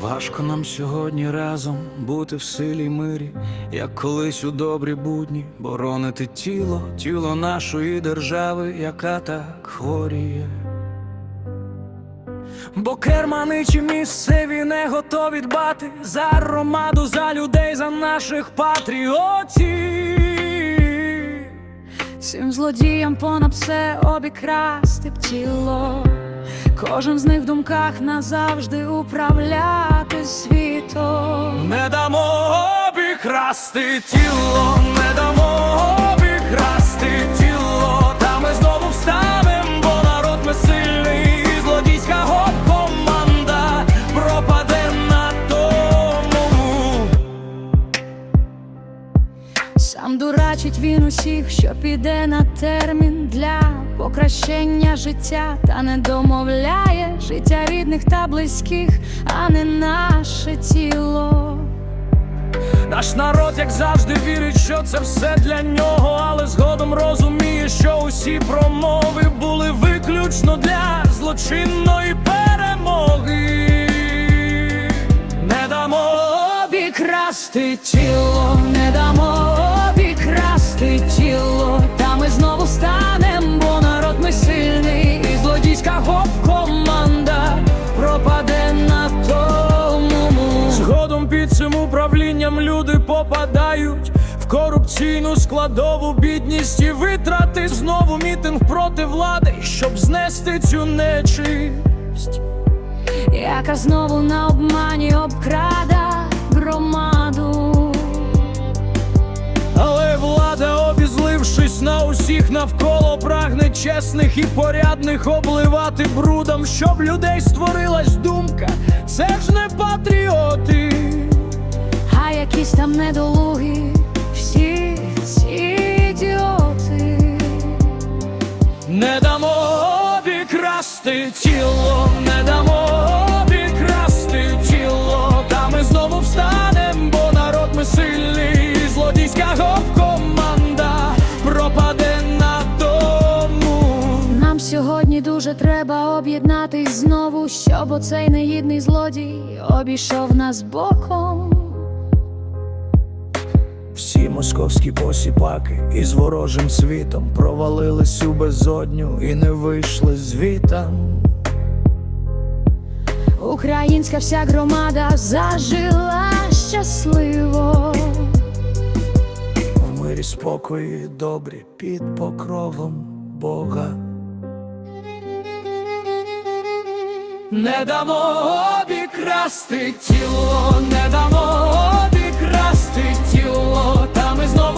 Важко нам сьогодні разом бути в силі й мирі, як колись у добрі будні, боронити тіло, тіло нашої держави, яка так хворіє. Бо керманичі місцеві не готові дбати за громаду, за людей, за наших патріотів. Цим злодіям понад все обікрасти б тіло. Кожен з них в думках назавжди управляти світом. Не дамо обікрасти тіло, не дамо дурачить він усіх, що піде на термін для покращення життя, та не домовляє життя рідних та близьких, а не наше тіло. Наш народ, як завжди, вірить, що це все для нього, але згодом розуміє, що усі промови були виключно для злочинної перемоги. Не дамо Обікрасти тіло, управлінням люди попадають в корупційну складову бідність і витрати знову мітинг проти влади, щоб знести цю нечисть. яка знову на обмані обкрада громаду. Але влада, обізлившись на усіх навколо, прагне чесних і порядних обливати брудом, щоб людей створилась думка. Це ж не патріоти. Не дамо обікрасти тіло, не дамо обікрасти тіло, та ми знову встанем, бо народ ми сильний, злодійська гоп-команда пропаде на тому. Нам сьогодні дуже треба об'єднатись знову, щоб оцей негідний злодій обійшов нас боком. Всі московські посіпаки із ворожим світом провалились у безодню і не вийшли звітам. Українська вся громада зажила щасливо. В мирі спокої добрі під покровом Бога. Не дамо обікрасти тіло, не дамо обікрасти тіло, та ми знову